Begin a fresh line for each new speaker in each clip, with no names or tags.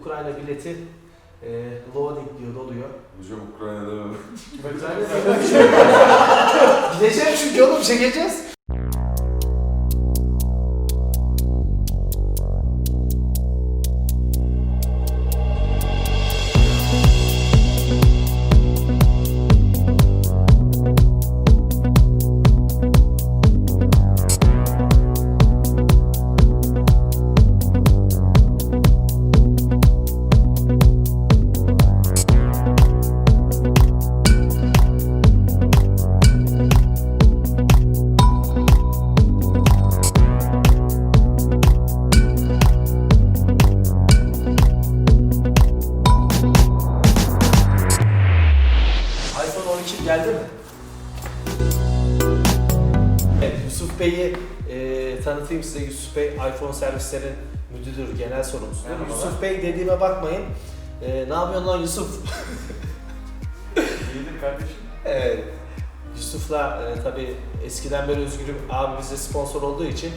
Ukrayna bileti e, loading diyor doluyor.
Hocam Ukrayna'da mı?
Gideceğim çünkü oğlum çekeceğiz. Geldi mi? Evet, Yusuf Bey'i e, tanıtayım size. Yusuf Bey iPhone servislerin müdürüdür, genel sorumlusudur.
Merhabalar.
Yusuf Bey dediğime bakmayın. E, ne yapıyorsun lan Yusuf?
İyidir kardeşim.
Evet. Yusuf'la e, tabii eskiden beri Özgür'üm abi bize sponsor olduğu için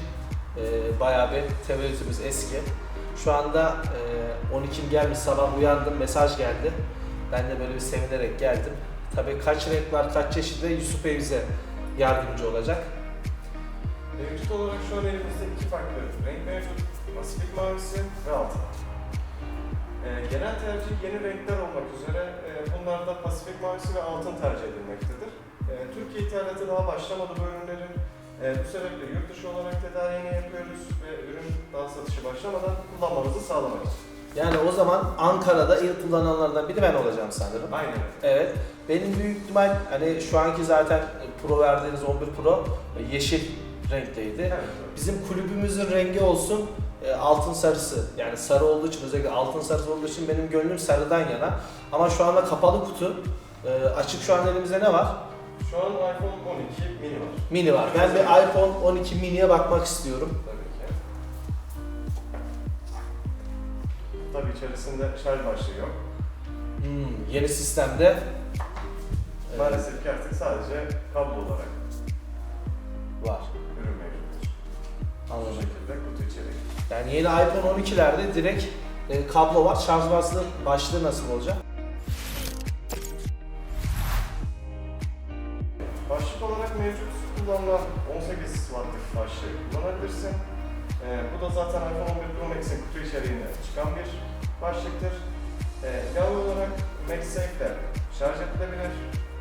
e, bayağı bir teveccühümüz eski. Şu anda e, 12'm gelmiş sabah uyandım mesaj geldi. Ben de böyle bir sevinerek geldim. Tabii kaç renk var kaç çeşit ve Yusuf Bey bize yardımcı olacak.
Mevcut olarak şu an elimizde iki farklı renk mevcut. Pasifik mavisi ve altın. Ee, genel tercih yeni renkler olmak üzere e, bunlar da Pasifik mavisi ve altın tercih edilmektedir. E, Türkiye ithalatı daha başlamadı bu ürünlerin. E, bu sebeple yurt dışı olarak tedariğini yapıyoruz ve ürün daha satışı başlamadan kullanmanızı sağlamak için.
Yani o zaman Ankara'da ilk kullananlardan biri ben olacağım sanırım.
Aynen.
Evet. Benim büyük ihtimal hani şu anki zaten Pro verdiğiniz 11 Pro yeşil renkteydi.
Evet.
Bizim kulübümüzün rengi olsun e, altın sarısı. Yani sarı olduğu için özellikle altın sarısı olduğu için benim gönlüm sarıdan yana. Ama şu anda kapalı kutu. E, açık şu an elimizde ne var?
Şu an iPhone 12 mini var.
Mini var. Ben bir iPhone 12 mini'ye bakmak istiyorum.
Tabii içerisinde şarj başlığı yok.
Hmm, yeni sistemde e,
Maalesef ki artık sadece kablo olarak
var.
ürün mevcuttur. Bu
Anladım.
şekilde kutu içeriği.
Yani yeni iPhone 12'lerde direkt e, kablo var. Şarj başlığı, başlığı nasıl olacak?
Başlık olarak mevcut kullanılan 18 wattlık başlığı kullanabilirsin. Ee, bu da zaten iPhone 11 Pro Max'in kutu içeriğinde çıkan bir başlıktır. Ee, ilave olarak MagSafe ile şarj edilebilir.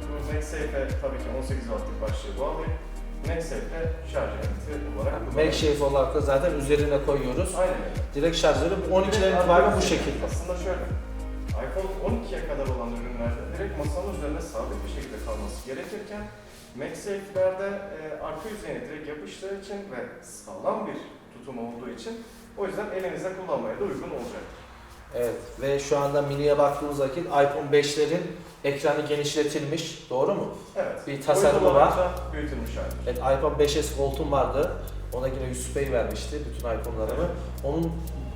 Bu MagSafe'e tabii ki 18 wattlık başlığı bağlayıp MagSafe ile şarj aleti olarak
MagSafe olarak da zaten üzerine koyuyoruz.
Aynen öyle.
Direkt şarjları bu 12'den
Direkt
itibaren bu şekilde.
Aslında şöyle, iPhone 12'ye kadar olan ürünlerde direkt masanın üzerinde sabit bir şekilde kalması gerekirken MagSafe'lerde e, arka yüzeyine direkt yapıştığı için ve sağlam bir tutum olduğu için o yüzden elinizde kullanmaya da uygun olacak.
Evet ve şu anda miniye baktığımız vakit iPhone 5'lerin ekranı genişletilmiş. Doğru mu?
Evet.
Bir tasarımı var.
büyütülmüş hali.
Evet iPhone 5s Gold'um vardı. Ona yine Yusuf Bey vermişti bütün iPhone'larımı. Onun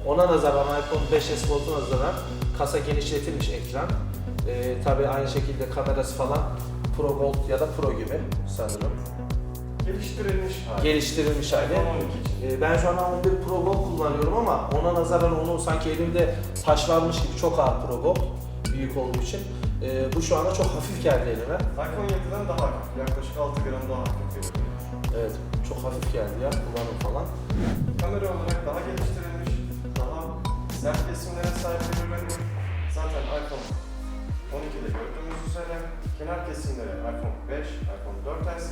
ona nazaran iPhone 5s Gold'una nazaran kasa genişletilmiş ekran. Ee, Tabi aynı şekilde kamerası falan Pro Gold ya da Pro gibi sanırım.
Geliştirilmiş hali.
Geliştirilmiş hali.
iPhone 12 için.
Ee, Ben şu an 11 Pro Gold kullanıyorum ama ona nazaran onu sanki elimde taşlanmış gibi çok ağır Pro Gold büyük olduğu için. Ee, bu şu anda çok hafif geldi elime.
iPhone 7'den daha hafif. Yaklaşık 6 gram daha hafif bir.
Evet çok hafif geldi ya kullanım falan.
Kamera olarak daha geliştirilmiş, daha sert kesimlere sahip bir ürün. Zaten iPhone 12'de gördüğümüz üzere kenar kesimleri iPhone 5, iPhone 4s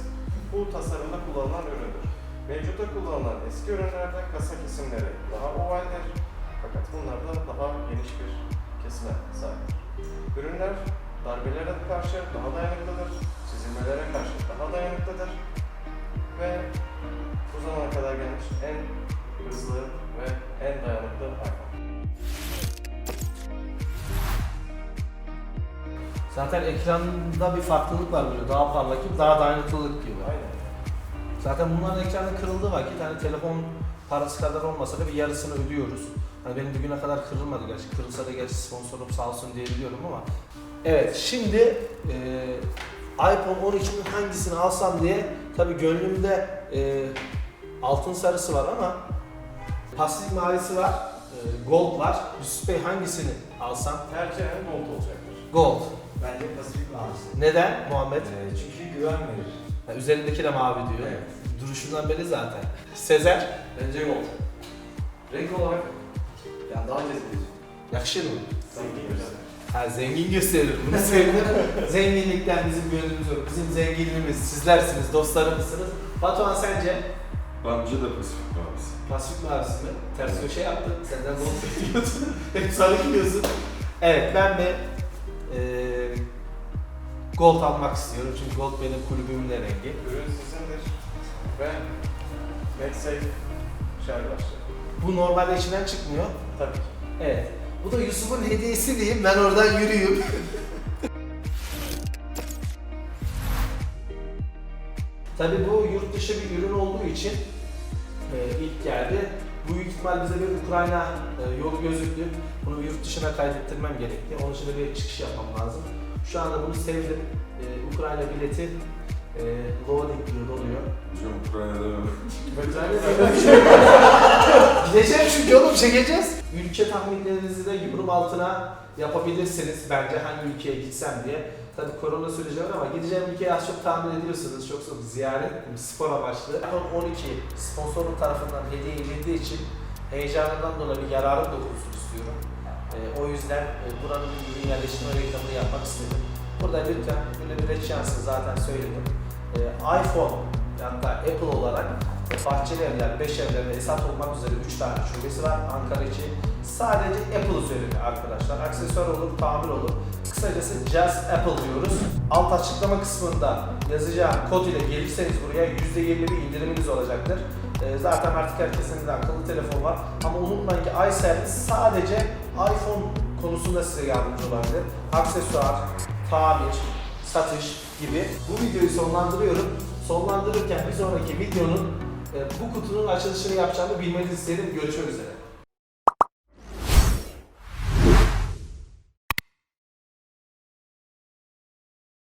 bu tasarımda kullanılan üründür. Mevcutta kullanılan eski ürünlerde kasa kesimleri daha ovaldir fakat bunlar da daha geniş bir kesime sahiptir. Ürünler darbelere karşı daha dayanıklıdır, çizilmelere karşı daha dayanıklıdır ve bu zamana kadar gelmiş en hızlı ve en dayanıklı iPhone.
Zaten ekranda bir farklılık var böyle daha parlak gibi, daha dayanıklılık gibi.
Aynen.
Zaten bunların ekranı kırıldığı vakit hani telefon parası kadar olmasa da bir yarısını ödüyoruz. Hani benim bugüne kadar kırılmadı gerçi. Kırılsa da gerçi sponsorum sağ olsun diyebiliyorum ama. Evet şimdi e, iPhone 12'nin hangisini alsam diye tabii gönlümde e, altın sarısı var ama pasif mavisi var. E, e, Gold var. Yusuf Bey hangisini alsam?
Tercihen gold olacaktır.
Gold.
Bence Pasifik mavisi.
Neden Muhammed?
Ee, çünkü güven verir.
Ha, üzerindeki de mavi diyor.
Evet.
Duruşundan belli zaten. Sezer,
Bence gold. Renk olarak yani daha cezbedici.
yakışır mı?
Zengin göster.
Ha zengin gösterir. Bunu sevdim. Zenginlikten bizim gönlümüz yok. Bizim zenginliğimiz sizlersiniz, dostlarımızsınız. Batuhan sence?
Bence de Pasifik mavisi.
Pasifik mavisi mi? Ters köşe yaptın. Senden gol bekliyorsun. Hep sarı gidiyorsun. Evet ben de eee gold almak istiyorum. Çünkü gold benim kulübümün de rengi.
Ürün sizindir ve MedSafe şarj başlığı.
Bu normalde içinden çıkmıyor.
Tabii ki.
Evet. Bu da Yusuf'un hediyesi diyeyim. Ben oradan yürüyeyim. Tabii bu yurt dışı bir ürün olduğu için ihtimal bize bir Ukrayna e, yolu gözüktü. Bunu bir yurt dışına kaydettirmem gerekti. Onun için de bir çıkış yapmam lazım. Şu anda bunu sevdim. E, Ukrayna bileti e, loading diyor, doluyor.
Hocam Ukrayna'da mı?
Gideceğim çünkü oğlum çekeceğiz. Ülke tahminlerinizi de yorum altına yapabilirsiniz bence hangi ülkeye gitsem diye. Tabii korona süreci var ama gideceğim ülkeyi az çok tahmin ediyorsunuz. Çok çok ziyaret, spor amaçlı. iPhone 12 sponsorluk tarafından hediye edildiği için heyecanından dolayı bir yararım dokunsun istiyorum. Ee, o yüzden e, buranın bir ürün yerleştirme reklamını yapmak istedim. Burada lütfen bir red şansı zaten söyledim. Ee, iPhone hatta Apple olarak e, Bahçeli Evler, 5 Evler ve Esat olmak üzere 3 tane şubesi var Ankara için. Sadece Apple üzerinde arkadaşlar. Aksesuar olur, tamir olur. Kısacası Just Apple diyoruz. Alt açıklama kısmında yazacağım kod ile gelirseniz buraya %20 bir indiriminiz olacaktır. Ee, zaten artık herkesin de akıllı telefon var. Ama unutmayın ki iService sadece iPhone konusunda size yardımcı olabilir. Aksesuar, tamir, satış gibi. Bu videoyu sonlandırıyorum. Sonlandırırken bir sonraki videonun bu kutunun açılışını yapacağımı bilmenizi isterim. Görüşmek üzere.